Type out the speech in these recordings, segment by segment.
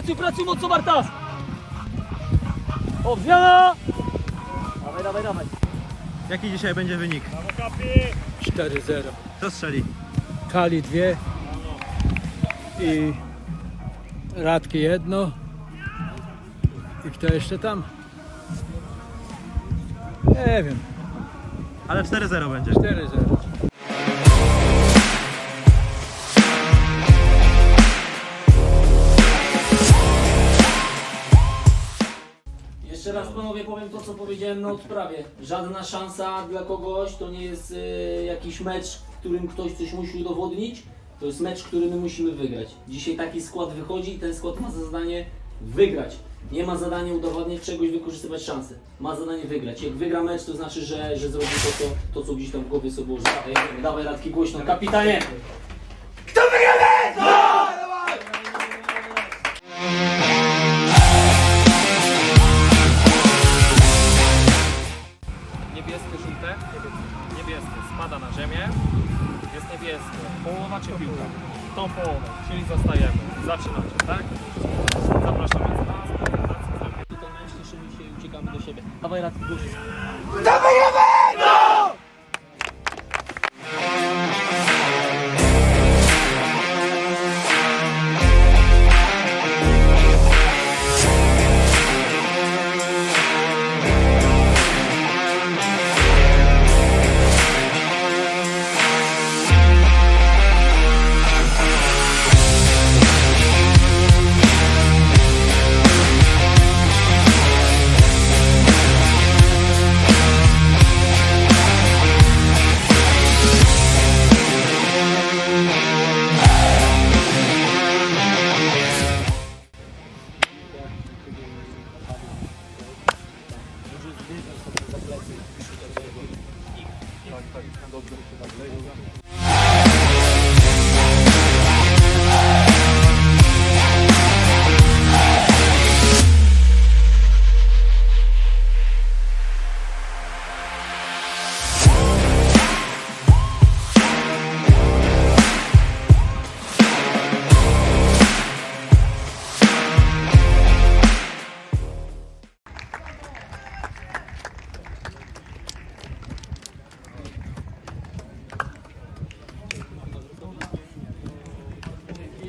Pracuj, pracuj mocno Bartas! O, zmiana! Dawaj, dawaj, dawaj. Jaki dzisiaj będzie wynik? 4-0. Kto strzeli? Kali dwie i Radki jedno. I kto jeszcze tam? Nie wiem, Ale 4-0 będzie. 4-0. Jeszcze raz panowie powiem to, co powiedziałem na odprawie. Żadna szansa dla kogoś to nie jest e, jakiś mecz, w którym ktoś coś musi udowodnić. To jest mecz, który my musimy wygrać. Dzisiaj taki skład wychodzi i ten skład ma za zadanie wygrać. Nie ma zadania udowodnić czegoś, wykorzystywać szansę. Ma zadanie wygrać. Jak wygra mecz, to znaczy, że, że zrobi to, to, to, co gdzieś tam w głowie sobie jedziemy. dawaj Radki głośno. Kapitanie! Spada na ziemię. Jest niebieskie. Połowa czy piłka? Tą połowę, czyli zostajemy. Zaczynacie, tak? Zapraszamy do nas. się i uciekamy do siebie. Dawaj 너 그렇게 말래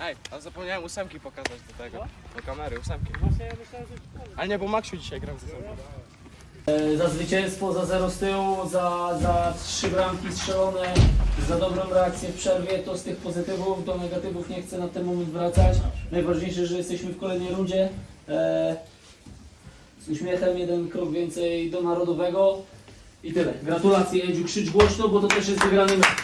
Ej, a zapomniałem ósemki pokazać do tego. Do kamery, ósemki. Ale nie, bo Maksiu dzisiaj grał ze sobą. E, Za zwycięstwo, za zero z tyłu, za, za trzy bramki strzelone, za dobrą reakcję w przerwie, to z tych pozytywów do negatywów nie chcę na ten moment wracać. Najważniejsze, że jesteśmy w kolejnej rundzie. E, z uśmiechem jeden krok więcej do narodowego i tyle. Gratulacje Edziu, krzycz głośno, bo to też jest wygrany mecz.